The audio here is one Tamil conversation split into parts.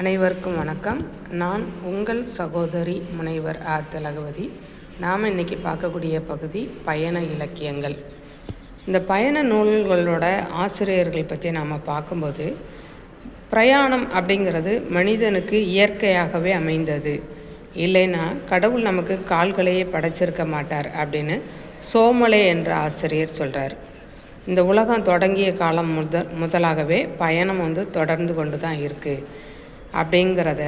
அனைவருக்கும் வணக்கம். நான் உங்கள் சகோதரி முனைவர் ஆ திலகவதி நாம் இன்றைக்கி பார்க்கக்கூடிய பகுதி பயண இலக்கியங்கள். இந்த பயண நூல்களோட ஆசிரியர்கள் பற்றி நாம் பார்க்கும்போது பிரயாணம் அப்படிங்கிறது மனிதனுக்கு இயற்கையாகவே அமைந்தது. இல்லைன்னா கடவுள் நமக்கு கால்களையே படைச்சிருக்க மாட்டார் அப்படின்னு சோமலே என்ற ஆசிரியர் சொல்கிறார் இந்த உலகம் தொடங்கிய காலம் முதல் முதலாகவே பயணம் வந்து தொடர்ந்து கொண்டு தான் இருக்குது அப்படிங்கிறத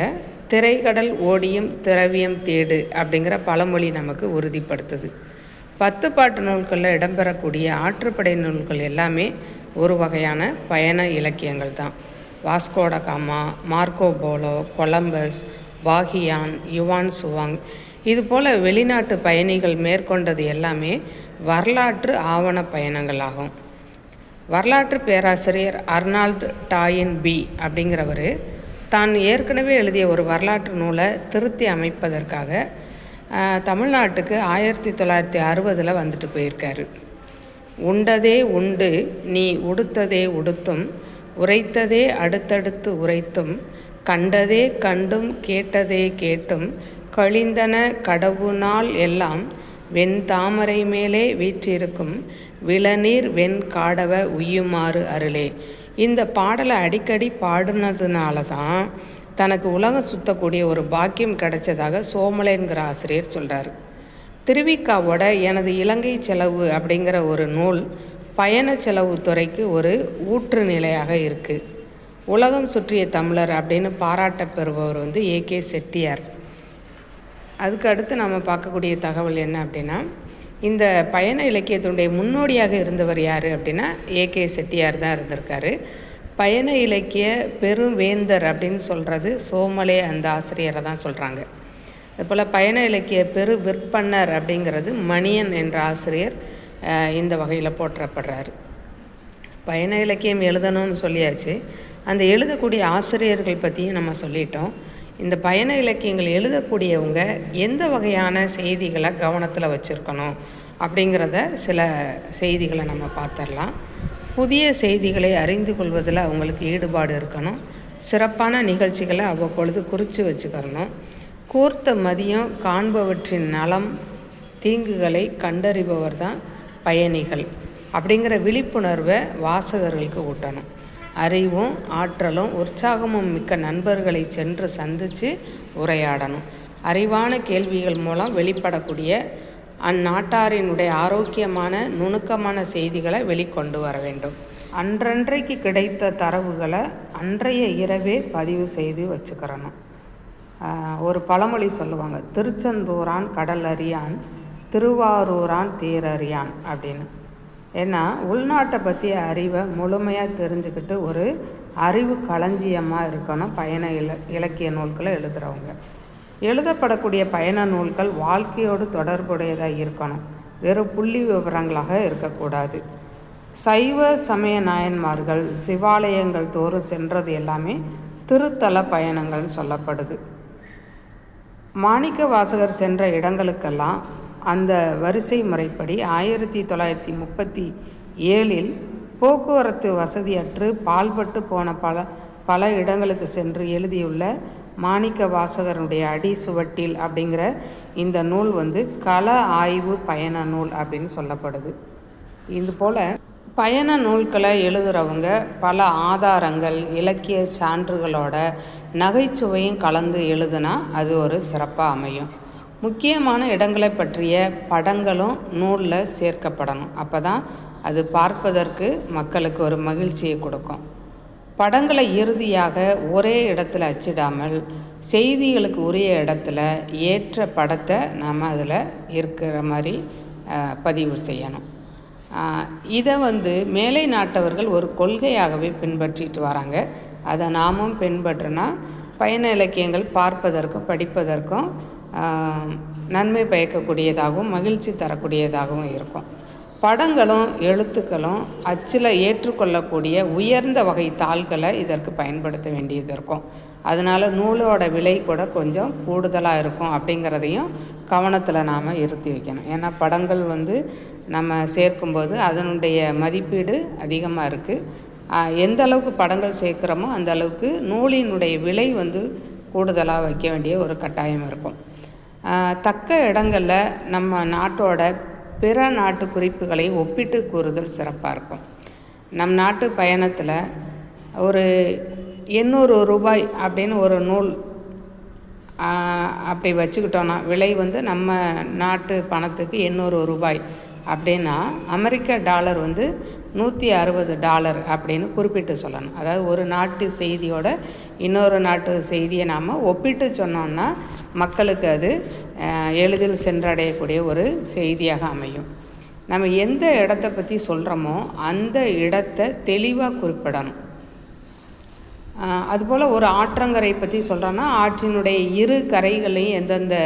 திரைக்கடல் ஓடியும் திரவியம் தேடு அப்படிங்கிற பழமொழி நமக்கு உறுதிப்படுத்துது. பத்து பாட்டு நூல்களில் இடம்பெறக்கூடிய ஆற்றுப்படை நூல்கள் எல்லாமே ஒரு வகையான பயண இலக்கியங்கள் தான். Vasco da Gama Marco Polo Columbus வாகியான் Yuan Chwang இது போல் வெளிநாட்டு பயணிகள் மேற்கொண்டது எல்லாமே வரலாற்று ஆவண பயணங்கள் ஆகும். வரலாற்று பேராசிரியர் அர்னால்டு டாயின் பி அப்படிங்கிறவர் தான் ஏற்கனவே எழுதிய ஒரு வரலாற்று நூலை திருத்தி அமைப்பதற்காக தமிழ்நாட்டுக்கு ஆயிரத்தி தொள்ளாயிரத்தி அறுபதில் வந்துட்டு போயிருக்காரு. உண்டதே உண்டு நீ உடுத்ததே உடுத்தும் உரைத்ததே அடுத்தடுத்து உரைத்தும் கண்டதே கண்டும் கேட்டதே கேட்டும் கழிந்தன கடவுநாள் எல்லாம் வெண் தாமரை மேலே வீற்றிருக்கும் விளநீர் வெண் காடவ உய்யுமாறு அருளே. இந்த பாடலை அடிக்கடி பாடினதுனால தான் தனக்கு உலகம் சுத்தக்கூடிய ஒரு பாக்கியம் கிடைச்சதாக சோமலேங்கிற ஆசிரியர் சொல்கிறார் திருவிக்காவோட எனது இலங்கை செலவு அப்படிங்கிற ஒரு நூல் பயண செலவு துறைக்கு ஒரு ஊற்று நிலையாக இருக்குது உலகம் சுற்றிய தமிழர் அப்படின்னு பாராட்ட பெறுபவர் வந்து ஏகே செட்டியார். அதுக்கு அடுத்து நம்ம பார்க்கக்கூடிய தகவல் என்ன அப்படின்னா இந்த பயண இலக்கியத்தினுடைய முன்னோடியாக இருந்தவர் யார் அப்படின்னா ஏ கே செட்டியார் தான் இருந்திருக்காரு. பயண இலக்கிய பெருவேந்தர் அப்படின்னு சொல்கிறது சோமலே அந்த ஆசிரியரை தான் சொல்கிறாங்க அதுபோல் பயண இலக்கிய பெரு விற்பன்னர் அப்படிங்கிறது மணியன் என்ற ஆசிரியர் இந்த வகையில் போற்றப்படுறாரு. பயண இலக்கியம் எழுதணும்னு சொல்லியாச்சு. அந்த எழுதக்கூடிய ஆசிரியர்கள் பற்றியும் நம்ம சொல்லிட்டோம். இந்த பயண இலக்கியங்கள் எழுதக்கூடியவங்க எந்த வகையான செய்திகளை கவனத்தில் வச்சுருக்கணும் அப்படிங்கிறத சில செய்திகளை நம்ம பார்த்துடலாம் புதிய செய்திகளை அறிந்து கொள்வதில் அவங்களுக்கு ஈடுபாடு இருக்கணும். சிறப்பான நிகழ்ச்சிகளை அவ்வப்பொழுது குறித்து வச்சுக்கிறணும். கூர்த்த மதியம் காண்பவற்றின் நலம் தீங்குகளை கண்டறிபவர் தான் பயணிகள் அப்படிங்கிற விழிப்புணர்வை வாசகர்களுக்கு ஊட்டணும். அறிவும் ஆற்றலும் உற்சாகமும் மிக்க நண்பர்களை சென்று சந்தித்து உரையாடணும். அறிவான கேள்விகள் மூலம் வெளிப்படக்கூடிய அந்நாட்டாரினுடைய ஆரோக்கியமான நுணுக்கமான செய்திகளை வெளிக்கொண்டு வர வேண்டும். அன்றன்றைக்கு கிடைத்த தரவுகளை அன்றைய இரவே பதிவு செய்து வச்சுக்கிறணும். ஒரு பழமொழி சொல்லுவாங்க திருச்செந்தூரான் கடல் அறியான் திருவாரூரான் தேரறியான் அப்படின்னு. ஏன்னா உள்நாட்டை பற்றிய அறிவை முழுமையாக தெரிஞ்சுக்கிட்டு ஒரு அறிவு களஞ்சியமாக இருக்கணும் பயண இல இலக்கிய நூல்களை எழுதுகிறவங்க எழுதப்படக்கூடிய பயண நூல்கள் வாழ்க்கையோடு தொடர்புடையதாக இருக்கணும். வெறும் புள்ளி விவரங்களாக இருக்கக்கூடாது. சைவ சமய நாயன்மார்கள் சிவாலயங்கள் தோறும் சென்றது எல்லாமே திருத்தல பயணங்கள்னு சொல்லப்படுது. மாணிக்க வாசகர் சென்ற இடங்களுக்கெல்லாம் அந்த வரிசை முறைப்படி ஆயிரத்தி தொள்ளாயிரத்தி முப்பத்தி ஏழில் போக்குவரத்து வசதியற்று பால்பட்டு போன பல பல இடங்களுக்கு சென்று எழுதியுள்ள மாணிக்க வாசகருடைய அடி சுவட்டில் அப்படிங்கிற இந்த நூல் வந்து கள ஆய்வு பயண நூல் அப்படின்னு சொல்லப்படுது. இது போல் பயண நூல்களை எழுதுகிறவங்க பல ஆதாரங்கள் இலக்கிய சான்றுகளோட நகைச்சுவையும் கலந்து எழுதுனா அது ஒரு சிறப்பாக அமையும். முக்கியமான இடங்களை பற்றிய படங்களும் நூலில் சேர்க்கப்படணும். அப்போ தான் அது பார்ப்பதற்கு மக்களுக்கு ஒரு மகிழ்ச்சியை கொடுக்கும். படங்களை இறுதியாக ஒரே இடத்துல அச்சிடாமல் செய்திகளுக்கு உரிய இடத்துல ஏற்ற படத்தை நாம் அதில் இருக்கிற மாதிரி பதிவு செய்யணும். இதை வந்து மேலை நாட்டவர்கள் ஒரு கொள்கையாகவே பின்பற்றிட்டு வராங்க. அதை நாமும் பின்பற்றினா பயண இலக்கியங்கள் பார்ப்பதற்கும் படிப்பதற்கும் நன்மை பயக்கக்கூடியதாகவும் மகிழ்ச்சி தரக்கூடியதாகவும் இருக்கும். படங்களும் எழுத்துக்களும் அச்சில் ஏற்றுக்கொள்ளக்கூடிய உயர்ந்த வகை தாள்களை இதற்கு பயன்படுத்த வேண்டியது இருக்கும். அதனால் நூலோட விலை கூட கொஞ்சம் கூடுதலாக இருக்கும் அப்படிங்கிறதையும் கவனத்தில் நாம் இருத்தி வைக்கணும். ஏன்னா படங்கள் வந்து நம்ம சேர்க்கும்போது அதனுடைய மதிப்பீடு அதிகமாக இருக்குது எந்த அளவுக்கு படங்கள் சேர்க்குறோமோ அந்த அளவுக்கு நூலினுடைய விலை வந்து கூடுதலாக வைக்க வேண்டிய ஒரு கட்டாயம் இருக்கும். தக்க இடங்களில் நம்ம நாட்டோட பிற நாட்டு குறிப்புகளை ஒப்பிட்டு கூறுதல் சிறப்பாக இருக்கும். நம் நாட்டு பயணத்தில் ஒரு எண்ணூறு ரூபாய் அப்படின்னு ஒரு நூல் அப்படி வச்சுக்கிட்டோன்னா விலை வந்து நம்ம நாட்டு பணத்துக்கு எண்ணூறு ரூபாய். அப்படின்னா அமெரிக்க டாலர் வந்து நூற்றி அறுபது டாலர் அப்படின்னு குறிப்பிட்டு சொல்லணும். அதாவது ஒரு நாட்டு செய்தியோட இன்னொரு நாட்டு செய்தியை நாம் ஒப்பிட்டு சொன்னோம்னா மக்களுக்கு அது எளிதில் சென்றடையக்கூடிய ஒரு செய்தியாக அமையும். நம்ம எந்த இடத்த பற்றி சொல்கிறோமோ அந்த இடத்த தெளிவாக குறிப்பிடணும். அதுபோல் ஒரு ஆற்றங்கரை பற்றி சொல்கிறோன்னா ஆற்றினுடைய இரு கரைகளையும் எந்தெந்த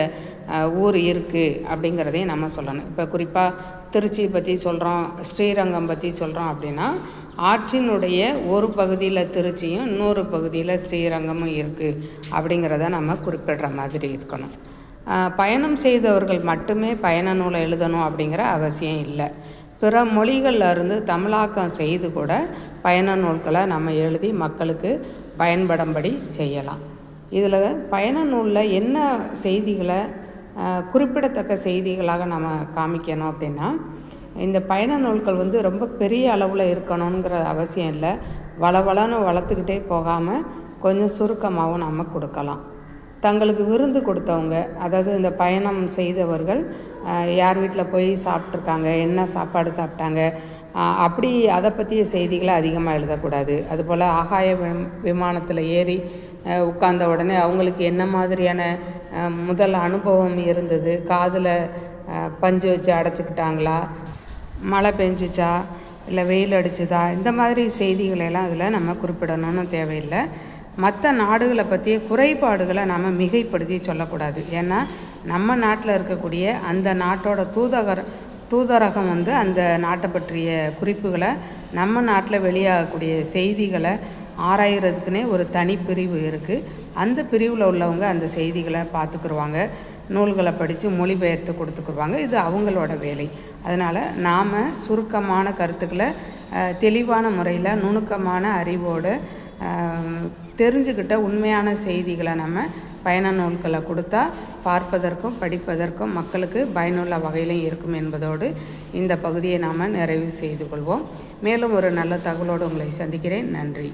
ஊர் இருக்குது அப்படிங்கிறதையும் நம்ம சொல்லணும். இப்போ குறிப்பாக திருச்சி பற்றி சொல்கிறோம் ஸ்ரீரங்கம் பற்றி சொல்கிறோம் அப்படின்னா ஆற்றினுடைய ஒரு பகுதியில் திருச்சியும் இன்னொரு பகுதியில் ஸ்ரீரங்கமும் இருக்குது அப்படிங்கிறத நம்ம குறிப்பிடுற மாதிரி இருக்கணும். பயணம் செய்தவர்கள் மட்டுமே பயண நூலை எழுதணும் அப்படிங்கிற அவசியம் இல்லை. பிற மொழிகளில் இருந்து தமிழாக்கம் செய்து கூட பயண நூல்களை நம்ம எழுதி மக்களுக்கு பயன்படும்படி செய்யலாம். இதில் பயண நூலில் என்ன செய்திகளை குறிப்பிடத்தக்க செய்திகளாக நம்ம காமிக்கணும் அப்படின்னா இந்த பயண நூல்கள் வந்து ரொம்ப பெரிய அளவில் இருக்கணுங்கிற அவசியம் இல்லை. வளவளன்னு வளர்த்துக்கிட்டே போகாமல் கொஞ்சம் சுருக்கமாகவும் நம்ம கொடுக்கலாம். தங்களுக்கு விருந்து கொடுத்தவங்க அதாவது இந்த பயணம் செய்தவர்கள் யார் வீட்டில் போய் சாப்பிட்ருக்காங்க என்ன சாப்பாடு சாப்பிட்டாங்க அப்படி அதை பற்றிய செய்திகளை அதிகமாக எழுதக்கூடாது. அதுபோல் ஆகாய விமானத்தில் ஏறி உட்கார்ந்த உடனே அவங்களுக்கு என்ன மாதிரியான முதல் அனுபவம் இருந்தது? காதில் பஞ்சு வச்சு அடைச்சிக்கிட்டாங்களா? மழை பெஞ்சிச்சா? இல்லை வெயில் அடிச்சுதா? இந்த மாதிரி செய்திகளெல்லாம் அதில் நம்ம குறிப்பிடணும்னு தேவையில்லை. மற்ற நாடுகளை பற்றிய குறைபாடுகளை நம்ம மிகைப்படுத்தி சொல்லக்கூடாது. ஏன்னா நம்ம நாட்டில் இருக்கக்கூடிய அந்த நாட்டோட தூதகர் தூதரகம் வந்து அந்த நாட்டை பற்றிய குறிப்புகளை நம்ம நாட்டில் வெளியாகக்கூடிய செய்திகளை ஆராயிறதுக்குனே ஒரு தனிப்பிரிவு இருக்குது அந்த பிரிவில் உள்ளவங்க அந்த செய்திகளை பார்த்துக்குருவாங்க. நூல்களை படித்து மொழிபெயர்த்து கொடுத்துக்குருவாங்க. இது அவங்களோட வேலை. அதனால் நாம் சுருக்கமான கருத்துக்களை தெளிவான முறையில் நுணுக்கமான அறிவோடு தெரிஞ்சுக்கிட்ட உண்மையான செய்திகளை நம்ம பயண நூல்களை கொடுத்தா பார்ப்பதற்கும் படிப்பதற்கும் மக்களுக்கு பயனுள்ள வகையிலும் இருக்கும் என்பதோடு இந்த பகுதியை நாம் நிறைவு செய்து கொள்வோம். மேலும் ஒரு நல்ல தகவலோடு உங்களை சந்திக்கிறேன். நன்றி.